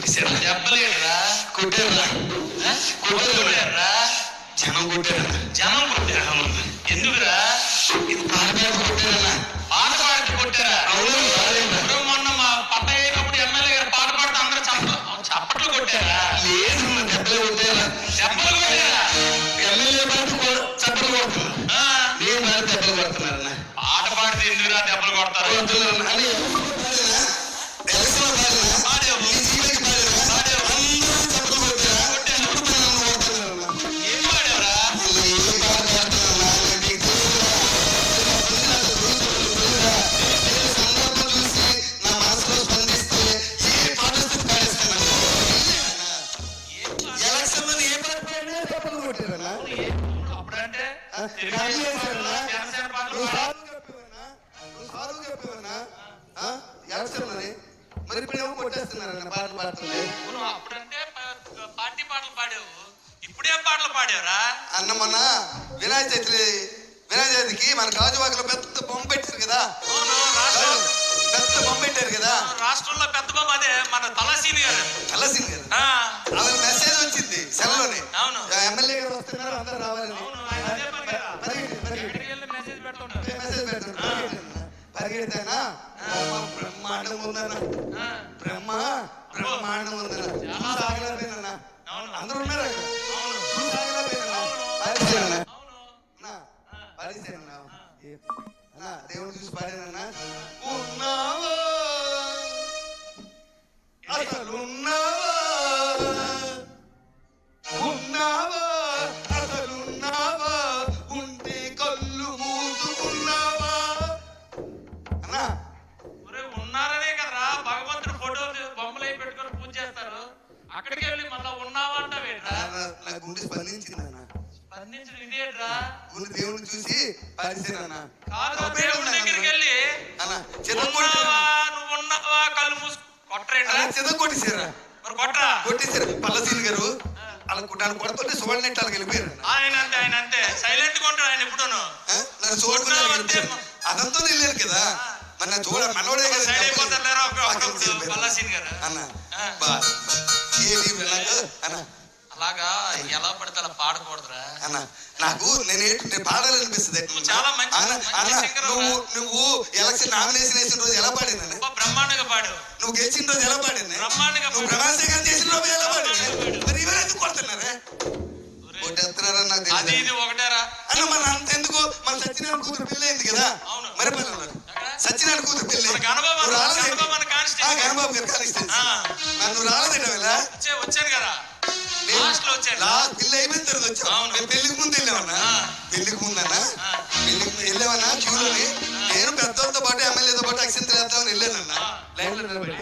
కొట్టేశారు కొట్టారా కొట్టుకోలేరురా జనం కొట్టారా. జనం కొట్టారా? ఎందుకురా? ఇది పాట పాట కొట్టారన్నా. పాట పాడితే కొట్టారా? అవును, మొన్న మా పట్ట అయినప్పుడు ఎమ్మెల్యే గారు పాట పాడితే అందరూ చప్పట్లు చప్పట్లు కొట్టారా? లేదు దెబ్బలు కొట్టారా దెబ్బలు కొట్టారా? ఎమ్మెల్యే పాట చప్పలు కొడుతున్నారు ఆ, నేను పాట దెబ్బలు కొడుతున్నారన్నా పాట పాడితే ఎందుకురా దెబ్బలు కొడతారు? అని పాటలు పాడుతుంది అప్పుడంటే పార్టీ పాటలు పాడావు. ఇప్పుడేం పాటలు పాడావురా. అన్న మొన్న వినాయక చవితి వినాయక చవితికి మన గాజువాకలో పెద్ద బొమ్మ పెట్టారు కదా. పెద్ద బొమ్మ పెట్టారు కదా. రాష్ట్రంలో పెద్ద బొమ్మ అదే మన తలసీని గారు. కదా ఆ, ఆమె మెసేజ్ వచ్చింది సెల్లోని. అవును. ఎమ్మెల్యే గారు వస్తున్నారు అందరూ రావాలని. ఉందన్నా. బ్రహ్మ బ్రహ్మాండం ఉందన్న. అందరూ ఉన్నారు అన్నా దేవుడు చూసి ఉన్నావా? అసలు ఉన్నావా ఉన్నావా కళ్ళు మూసు కొట్టరేంట్రా? చెద కొట్టేశారా మరి కొట్టరా? కొట్టేశారు పల్లసీని గారు అలా కొడుతుంటే సువర్ణ వెళ్ళిపోయారు? ఆయన అంతే ఆయన అంతే. సైలెంట్గా ఉంటాడు ఆయన ఎప్పుడూను? నన్ను చూడకుండా అదంతా వెళ్ళారు కదా. మరి నన్ను చూడ మనోడే కదా సైడ్ అయిపోతారు లేరా? ఒక- పక్కకు ఒకప్పుడు వెళ్ళిపోయారు. పల్లాసీన్ గారు. అన్న ఆ. బా. ఏది నాకు అన్న అలాగా ఎలా పడితే అలా పాడకూడదురా. అన్న నాకు నేను ఏంటి నేను పాడాలనిపిస్తుంది. నువ్వు చాలా మంచి- అన్న, నువ్వు. నువ్వు ఎలక్షన్ నామినేషన్ వేసిన రోజు ఎలా పాడింది గొప్ప బ్రహ్మాండంగా పాడు నువ్వు గెలిచిన రోజు ఎలా పాడింది బ్రహ్మాండంగా నువ్వు. ప్రభాస్ చేసిన రోజు ఎలా పాడింది మరి ఇవన్నీ ఎందుకు కొడుతున్నారే ఒరే, కొట్టేస్తున్నారని నాకు అది ఇది ఒకటేరా. అన్న మన అంత ఎందుకు మన సత్యనారాయణ కూతురు పెళ్ళి అయింది కదా. అవును. మరి పల్లెలో సత్యనారాయణ కూతురు పెళ్ళి గణబాబు? గణబాబు గారు కానిస్టేబుల్. నువ్వు రాలేదంట వచ్చాను కదా. లాస్ట్లో వచ్చాను లాస్ట్ పెళ్ళి అయిపోయిన తర్వాత వచ్చావు అవును. పెళ్ళికి ముందు వెళ్ళామన్నా ఆ. పెళ్ళికి ముందన్నా. పెళ్ళికి ముందు వెళ్ళామన్నా క్యూలోని నేను పెద్దలతో పాటు ఎమ్మెల్యేతో పాటు అక్షంతలు వేద్దామని వెళ్ళానన్నా. లైన్లో నిలబడి.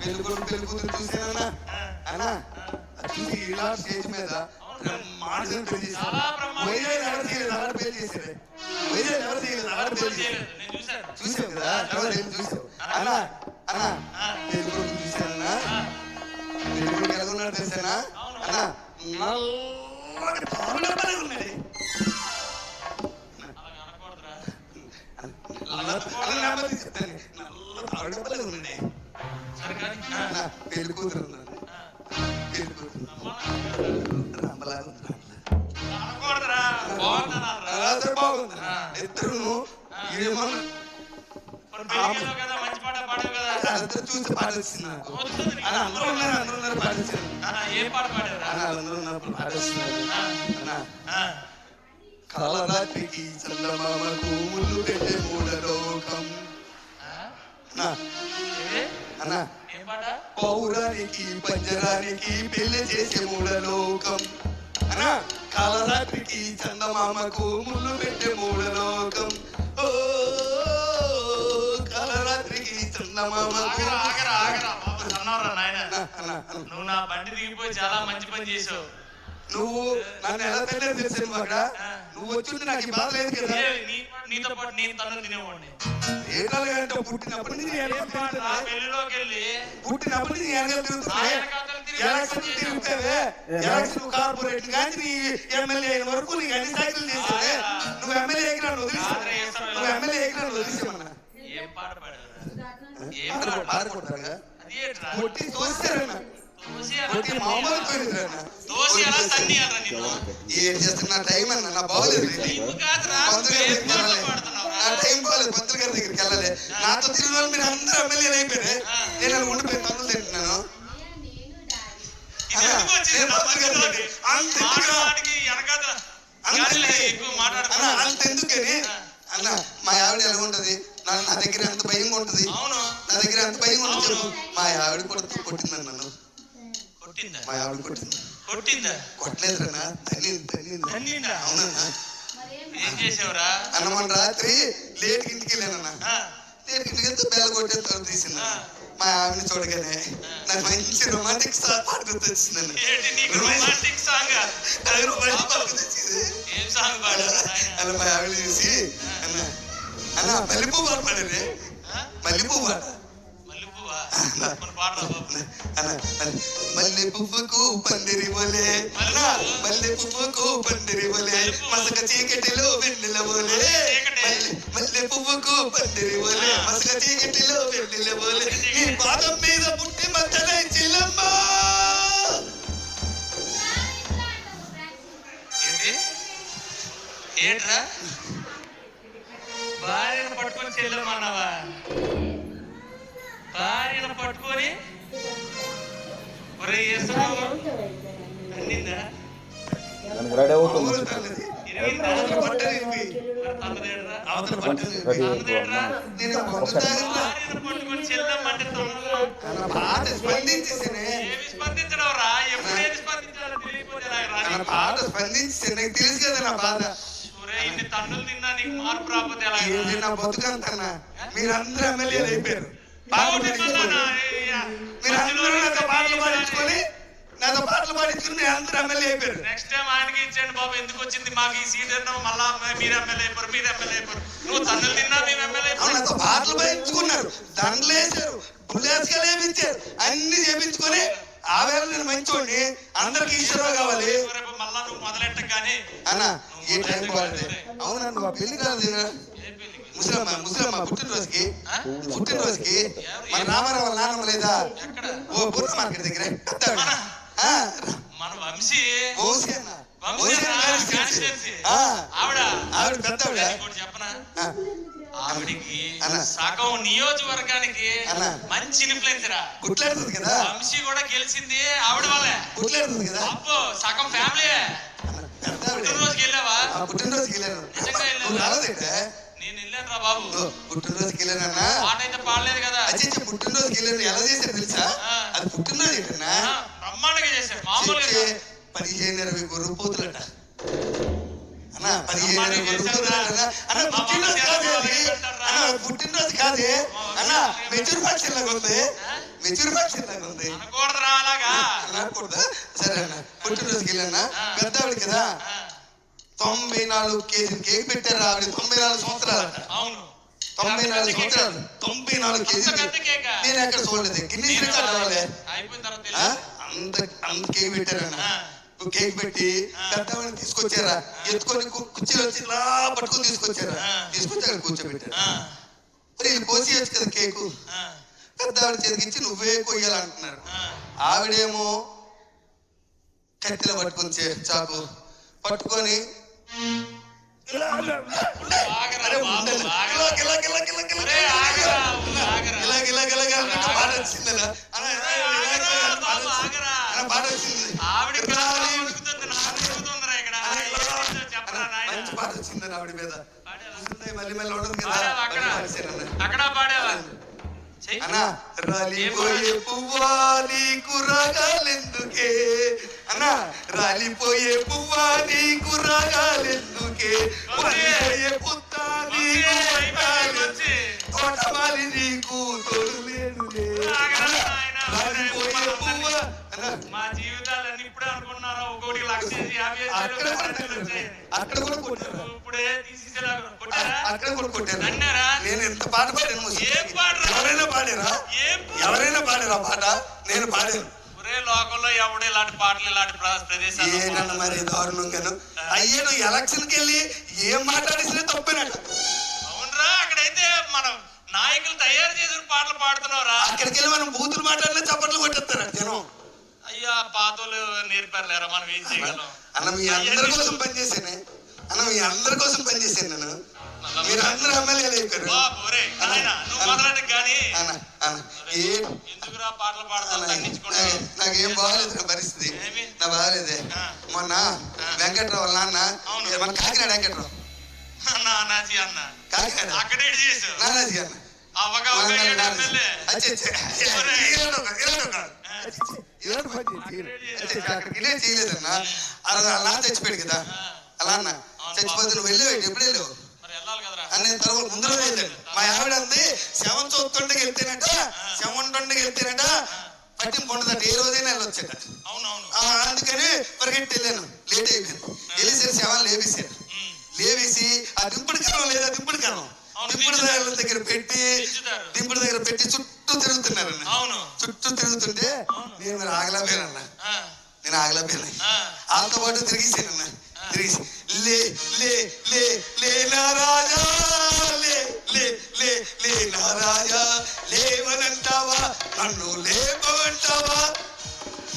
పెళ్ళి కొడుకు పెళ్ళి కూతురు చూసానన్నా అన్నా చూసి ఇలా స్టేజ్ మీద బ్రహ్మాండంగా పెళ్ళి చేశారు. వైజాగ్ ఎవరు ఆడ పెళ్ళి చేశారు ఎవరు చేయలేదు ఆడ పెళ్ళి చేశారు చూసావు కదా? చూసావు అన్నా అన్నా పెళ్ళి కొడుకు ఉన్నాడు తెలుసానా నల్లటి ఉన్నాడు అందరూ చూసి పాట వచ్చింది నాకు. అలా అందరూ ఉన్నారు? అందరూ ఉన్నారు పాట వచ్చింది ఆ, ఏ పాట పాడావురా అలా అందరూ ఉన్నారు పాట వచ్చింది ఆ, అన్నా ఆ. కాలరాత్రికి చందమామకు ముళ్ళు పెట్టే? అన్నా. పౌరానికి పంజరానికి పెళ్ళి చేసే మూడలోకం అన్నా. కాలరాత్రికి చందమామకు ముళ్ళు పెట్టే మూడలోకం నువ్వు నా బండి దిగిపోయి చాలా మంచి పని చేసావు. నువ్వు నన్ను ఎలా తెలియదు తెలుసు నువ్వు అక్కడ నువ్వు వచ్చింది నాకు ఈ బాధ లేదు కదా? ఏ, నీ- నీతో పాటు నేను తను తినేవాడిని. ఏడాలంటే పుట్టినప్పటి నుంచి నేను నా తిరుగుతున్నా. పెళ్ళిలోకి వెళ్ళి పుట్టినప్పటి నుంచి నేను తిరుగుతున్నా ఆయన కథలు తిరిగి ఎలక్షన్ తిరుగుతావే ఎలక్షన్ కార్పొరేట్ కానీ నీ ఎమ్మెల్యే అయిన వరకు నీకు అన్ని సైకిల్ చేసేదే నువ్వు ఎమ్మెల్యే ఎగిరా వదిలేసా నువ్వు ఎమ్మెల్యే వదిలేసామన్నా ఏం పాట పాడావురా ఏం పాట అందరూ పాడుకుంటారుగా అదేంట్రా? కొట్టి తోస్తారన్న తోసి అలా కొట్టి తన్ని మామూలు అలా- పోయిందిరన్న తోసి అలా తన్ని అలా నిన్ను. ఏం చేస్తున్నా టైం అన్న నా బాగోలేదు నీవు కాదురా, పంతులు నువ్వు గారి ఏం దగ్గరికి పాటలు వెళ్ళాలి. పాడుతున్నావురా? నా టైం బాగోలేదు పంతులు గారి దగ్గరికి వెళ్ళాలి నాతో తిరిగిన వాళ్ళు మీరు అందరూ ఎమ్మెల్యేలు అయిపోయారు నేను అలా ఉండిపోయి తన్నులు తింటున్నాను ఇది ఎందుకు వచ్చింది నేను నా పంతులు గారి మధ్యలోకి? దగ్గరికి- అంత ఎందుకు? మాట్లాడడానికి వెనకాతల అంత గాలిలే ఎందుకు? ఎక్కువ అన్న మాట్లాడుతున్నా అంత ఎందుకని అన్న మా ఆవిడ ఎలా ఉంటది నా నా దగ్గర ఎంత భయంగా ఉంటది? అవును. నా దగ్గర ఎంత భయంగా ఉంటుంది మా ఆవిడ కూడా కొట్టిందని నన్ను. కొట్టిందా? మా ఆవిడ కొట్టింది. కొట్టిందా? కొట్టలేదురన్నా తన్ని తన్ని తన్నిందా అవునన్నా ఏం చేసావురా? అన్న మొన్న రాత్రి లేట్ ఇంటికి వెళ్ళానన్నా. ఆ, లేట్ ఇంటికి వెళ్తే బెల్ల కొట్టే తలుపు తీసింది మా ఆవిడని చూడగానే నాకు మంచి రొమాంటిక్ స్టార్ పాట గుర్తొచ్చిందండి ఏంటి నీకు రొమాంటిక్ సాంగ్ రొమాంటిక్ పాట గుర్తొచ్చింది. ఏం సాంగ్ పాడారు అలా మా ఆవిడ చూసి అన్న అన్న మల్లెపూ పాట పాడేది మల్లెపూ పాట మల్లె పువ్వుకు పందిరి వలే. మల్లె పువ్వుకు పందిరి వలే. మసక చీకటిలో వెన్నెల వలే. మల్లె- మల్లె పువ్వుకు పందిరి వలే. మసక చీకటిలో వెన్నెల వలే. నీ పాదం మీద పుట్టి మచ్చలై చిల్లమ్మ. ఏంటి? ఏంట్రా? చెల్లెమన్నావా? భార్యను పట్టుకొని ఒరే ఎసరావు అన్నిందా? స్పందించడం రా ఎప్పుడేది స్పందించాలో తెలియకపోతే స్పందించి నాకు తెలుసు కదా నా బాధ. ఒరే ఇన్ని తన్నులు తిన్నా నీకు మార్పు రాకపోతే ఎలా? ఏది నా బతుకంతన్నా మీరందరూ ఎమ్మెల్యేలు అయిపోయారు. మీరందరూ నాతో పాటలు పాడించుకొని నాతో పాటలు పాడించుకుని మీరు అందరూ ఎమ్మెల్యే అయిపోయారు. నెక్స్ట్ టైం ఆయనకి ఇచ్చేయండి బాబు ఎందుకు వచ్చింది? మాకు ఈ సీట్ మళ్ళా మీరు ఎమ్మెల్యే అయిపోరు మీరు ఎమ్మెల్యే అయిపోరు. నువ్వు తన్నులు తిన్నా మేము ఎమ్మెల్యే నాతో పాటలు పాడించుకున్నారు. దండలు వేశారు పుల్లేసుకలు వేపించారు. అన్ని చేపించుకొని ఆ వేళ నేను మంచోడిని అందరికి ఈశ్వరరావు కావాలి. రేపు మళ్ళా నువ్వు మొదలెట్ట కానీ అన్న ఏ టైం అవునండి మా పెళ్ళి కాదు? ముసలమ్మ ముసలమ్మ పుట్టినరోజుకి? పుట్టినరోజుకి మన రామారావు వాళ్ళ నాన్నమ్మ లేదా? ఓ బుర్ర మార్కెట్ దగ్గర. మన వంశీ. వంశీ అన్న. ఆవిడ. ఆవిడ చెప్పనా? ఆవిడికి. సగం నియోజకవర్గానికి. మంచి ఇన్ఫ్లుయెన్స్ రా గుట్లేడుతుంది కదా వంశీ కూడా గెలిచింది ఆవిడ వల్లే. గుట్లేడుతుంది కదా. అబ్బో సగం ఫ్యామిలీ. పుట్టినరోజుకి వెళ్ళావా? పుట్టినరోజుకి వెళ్ళాను. నిజంగా? నేను వెళ్ళాను రా బాబు పుట్టినరోజుకి వెళ్ళానన్నా పాట అయితే పాడలేదు కదా. అచ్చే పుట్టినరోజుకి వెళ్ళాను. ఎలా చేశారు తెలుసా. అది పుట్టినరోజు ఏంటన్నా? బ్రహ్మాండంగా చేశారు. మామూలుగా. పదిహేను ఇరవై గొర్రె పోతులట అన్న పుట్టినరోజు కాదే అన్న మెచ్యూర్ లాగా ఉంది. మెచ్యూర్ లాగా ఉంది. అనకూడదా? సరే అన్న పుట్టినరోజుకి వెళ్ళానా పెద్ద ఆవిడ కదా? తొంభై నాలుగు కేజీ కేక్ పెట్టారు ఆవిడ? తొంభై నాలుగు సంవత్సరాలట అవును. తొంభై నాలుగు సంవత్సరాలు. తొంభై నాలుగు కేజీలు? నేను ఎక్కడ చూడలేదు. గిన్నీస్ రికార్డ్ అవ్వాలి. అంత అంత కేక్ పెట్టారన్న. కేక్ పెట్టి. పెద్దవాడిని తీసుకొచ్చారా ఎత్తుకొని కుర్చీలో వచ్చి ఇలా పట్టుకొని తీసుకొచ్చారా ఆ. తీసుకొచ్చి అక్కడ కూర్చోబెట్టారు ఆ, మరి కోసేయచ్చు కదా కేకు ఆ, పెద్దవాడి చేతికిచ్చి నువ్వే కొయ్యాలంటున్నారు. ఆవిడేమో కట్టెలు పట్టుకొని చే- చాకు పట్టుకొని ఆవిడ పాట వచ్చిందన్న ఆవిడ మీద. మళ్ళీ మళ్ళీ ఉండదు కదా. అక్కడ? పాడావా. అన్న రాలిపోయే పువ్వా నీకు రాగాలెందుకే అన్న రాలిపోయే పుత్త నీకు వచ్చి. తోటమాలి నీకు తోడు లేదులే మా జీవితాలన్నీ ఇప్పుడే అనుకున్నారా ఒకటి లక్ష చేసి యాభై వేలు అక్కడ కూడా ఖర్చులు కొట్టారు. వచ్చాయని. అక్కడ కూడా కొట్టారు. ఇప్పుడే తీసేసేలా కొట్టారా? అక్కడ కూడా కొట్టారు. అన్నారా? నేను ఎంత పాట పాడాను ముసలి. ఏం పాడరా? ఎవరైనా పాడారా? ఏం పా- ఎవరైనా పాడారా పాట? నేను పాడాను. ఒరే లోకంలో ఎవడు ఇలాంటి పాటలు ఇలాంటి ప్ర- ప్రదేశాల్లో ఏనన్న మరి దారుణంగాను? అయ్యే నువ్వు ఎలక్షన్కి వెళ్ళి ఏం మాట్లాడేసినా తప్పేనట. అవునరా అక్కడైతే మనం నాయకులు తయారు చేసిన పాటలు పాడుతున్నావురా. అక్కడికి వెళ్ళి మనం బూతులు మాట్లాడినా చప్పట్లు కొట్టేస్తారు జనం. అయ్యా పాతోళ్ళు నేర్పారులేరా మనం ఏం చేయగలం? అన్న మీ అందరి కోసం పనిచేసాను అన్న మీ అందరి కోసం పనిచేశాను నేను. మీరు అందరూ ఎమ్మెల్యేలు అయిపోయారు. ఎందుకురా పాటలు నాకు- బాగాలేదు పరిస్థితి? నా బాగాలేదే. మొన్న వెంకట్రావు నాన్న అవును. మన కాకినాడ వెంకట్రావు. అన్న. అక్కడే నానాజీ అన్న. చేయలేదన్న. అలా అలా చచ్చిపోయాడు కదా. అలా అన్న. చచ్చిపోతే నువ్వు వెళ్ళావు ఎప్పుడు వెళ్ళావు మరి వెళ్ళాలి కదరా. అనే తర్వాత ముందర వెళ్ళాడు. మా ఆవిడ అంది శవం చూస్తుండగా వెళ్తేనట శవం ఉంటుండగా వెళ్తేనట పట్టింపు ఉండదట ఏ రోజైనా వెళ్ళొచ్చట. అందుకని పరిగెట్టి వెళ్ళాను. లేట్ అయిపోయింది. వెళ్ళేసరి శవాలు లేపేశారు. లేవేసి ఆ దింపుడు కరం లేదా దింపుడు కరం దింపుడు దగ్గర దగ్గర పెట్టి. దింపుడు దగ్గర పెట్టి చుట్టూ తిరుగుతున్నారన్న. చుట్టూ తిరుగుతుంటే నేను మరి ఆగలేకపోయానన్న. ఆ, నేను ఆగలేకపోయాను ఆ. వాళ్ళతో పాటు తిరిగిసానన్న. తిరిగి లే లే లే లే నా రాజా లే లే లే లే నా రాజా లేవనంటావా? నన్ను లేపమంటావా?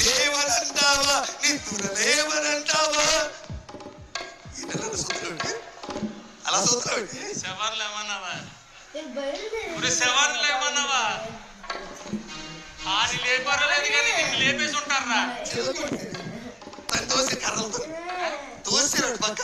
లేవనంటావా? నిద్ర లేవనంటావా? శవాన్లు ఏమన్నావా ఇప్పుడు శవాన్లు ఏమన్నావా ఆని లేపారో లేదు కానీ నిన్ను లేపేసి ఉంటారా తోసి కర్రలతో తోసిరాడు పక్క.